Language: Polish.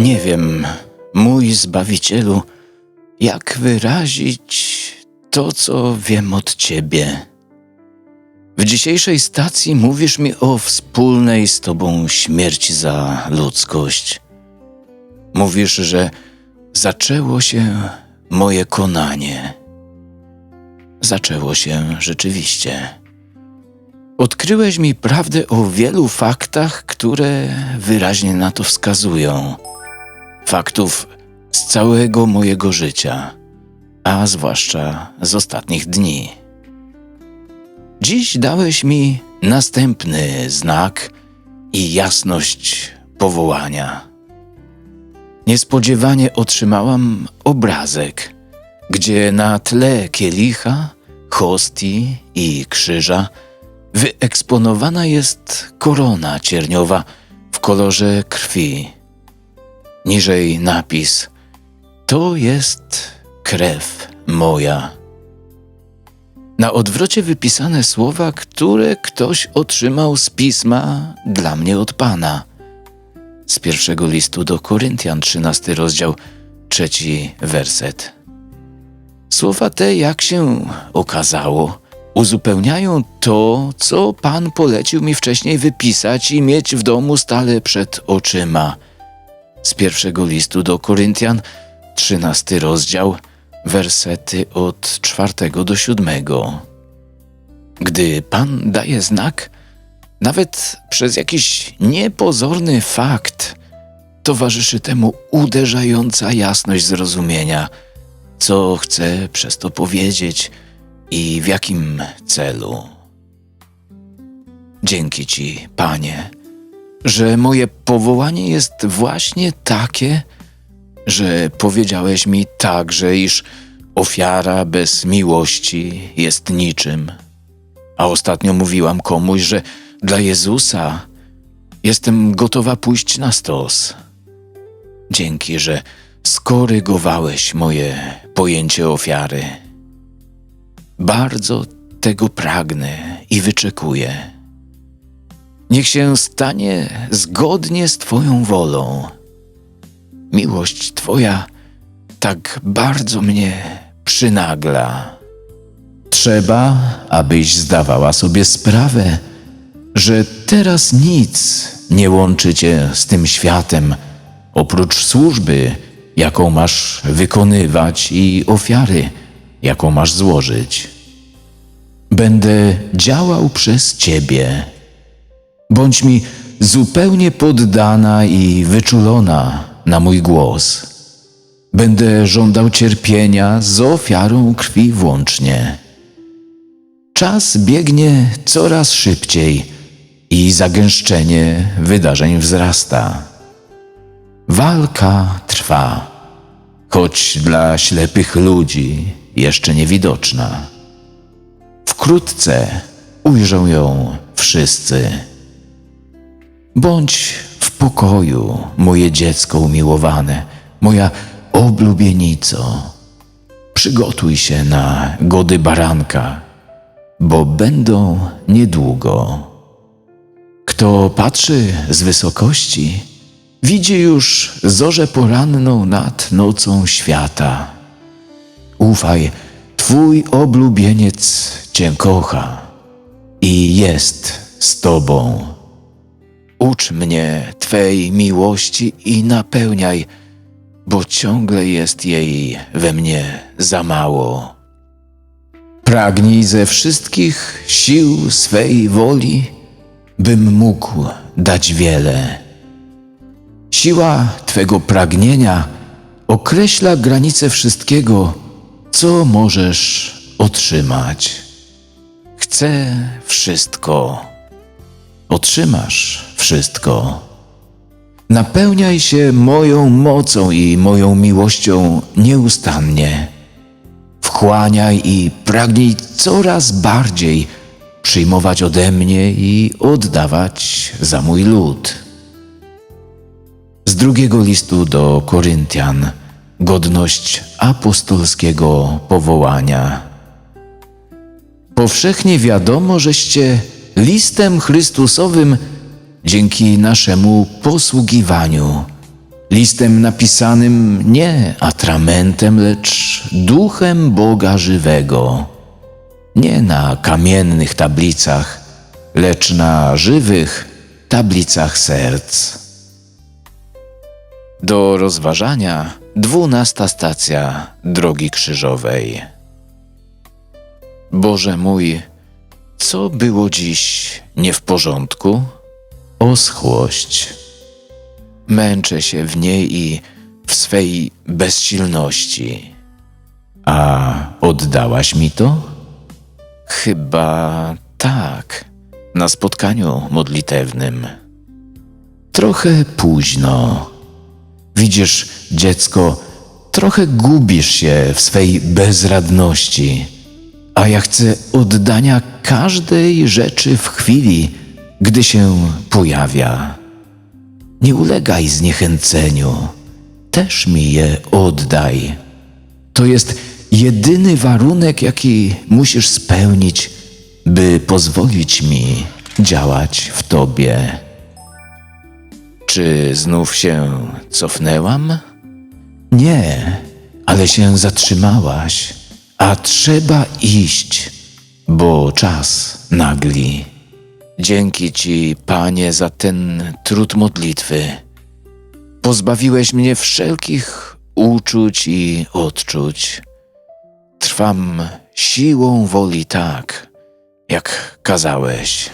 Nie wiem, mój Zbawicielu, jak wyrazić to, co wiem od Ciebie. W dzisiejszej stacji mówisz mi o wspólnej z Tobą śmierci za ludzkość. Mówisz, że zaczęło się moje konanie. Zaczęło się rzeczywiście. Odkryłeś mi prawdę o wielu faktach, które wyraźnie na to wskazują. Faktów z całego mojego życia, a zwłaszcza z ostatnich dni. Dziś dałeś mi następny znak i jasność powołania. Niespodziewanie otrzymałam obrazek, gdzie na tle kielicha, hostii i krzyża wyeksponowana jest korona cierniowa w kolorze krwi. Niżej napis: To jest krew moja. Na odwrocie wypisane słowa, które ktoś otrzymał z pisma dla mnie od Pana. Z pierwszego listu do Koryntian, 13 rozdział, trzeci werset. Słowa te, jak się okazało, uzupełniają to, co Pan polecił mi wcześniej wypisać i mieć w domu stale przed oczyma. Z pierwszego listu do Koryntian, 13 rozdział, wersety od czwartego do siódmego. Gdy Pan daje znak, nawet przez jakiś niepozorny fakt, towarzyszy temu uderzająca jasność zrozumienia, co chce przez to powiedzieć i w jakim celu. Dzięki Ci, Panie, że moje powołanie jest właśnie takie, że powiedziałeś mi także, iż ofiara bez miłości jest niczym. A ostatnio mówiłam komuś, że dla Jezusa jestem gotowa pójść na stos. Dzięki, że skorygowałeś moje pojęcie ofiary. Bardzo tego pragnę i wyczekuję. Niech się stanie zgodnie z Twoją wolą. Miłość Twoja tak bardzo mnie przynagla. Trzeba, abyś zdawała sobie sprawę, że teraz nic nie łączy cię z tym światem, oprócz służby, jaką masz wykonywać i ofiary, jaką masz złożyć. Będę działał przez ciebie. Bądź mi zupełnie poddana i wyczulona na mój głos. Będę żądał cierpienia z ofiarą krwi włącznie. Czas biegnie coraz szybciej i zagęszczenie wydarzeń wzrasta. Walka trwa, choć dla ślepych ludzi jeszcze niewidoczna. Wkrótce ujrzą ją wszyscy. Bądź w pokoju, moje dziecko umiłowane, moja oblubienico. Przygotuj się na gody baranka, bo będą niedługo. Kto patrzy z wysokości, widzi już zorzę poranną nad nocą świata. Ufaj, Twój oblubieniec Cię kocha i jest z Tobą. Ucz mnie Twej miłości i napełniaj, bo ciągle jest jej we mnie za mało. Pragnij ze wszystkich sił swej woli, bym mógł dać wiele. Siła Twego pragnienia określa granice wszystkiego, co możesz otrzymać. Chcę wszystko. Otrzymasz wszystko. Napełniaj się moją mocą i moją miłością nieustannie. Wchłaniaj i pragnij coraz bardziej przyjmować ode mnie i oddawać za mój lud. Z drugiego listu do Koryntian godność apostolskiego powołania. Powszechnie wiadomo, żeście listem Chrystusowym dzięki naszemu posługiwaniu Listem napisanym nie atramentem, lecz duchem Boga żywego. Nie na kamiennych tablicach, lecz na żywych tablicach serc. Do rozważania dwunasta stacja Drogi Krzyżowej. Boże mój, co było dziś nie w porządku? Oschłość. Męczę się w niej i w swej bezsilności. A oddałaś mi to? Chyba tak, na spotkaniu modlitewnym. Trochę późno. Widzisz, dziecko, trochę gubisz się w swej bezradności, a ja chcę oddania każdej rzeczy w chwili, gdy się pojawia. Nie ulegaj zniechęceniu, też mi je oddaj. To jest jedyny warunek, jaki musisz spełnić, by pozwolić mi działać w tobie. Czy znów się cofnęłam? Nie, ale się zatrzymałaś, a trzeba iść, bo czas nagli. Dzięki Ci, Panie, za ten trud modlitwy. Pozbawiłeś mnie wszelkich uczuć i odczuć. Trwam siłą woli tak, jak kazałeś.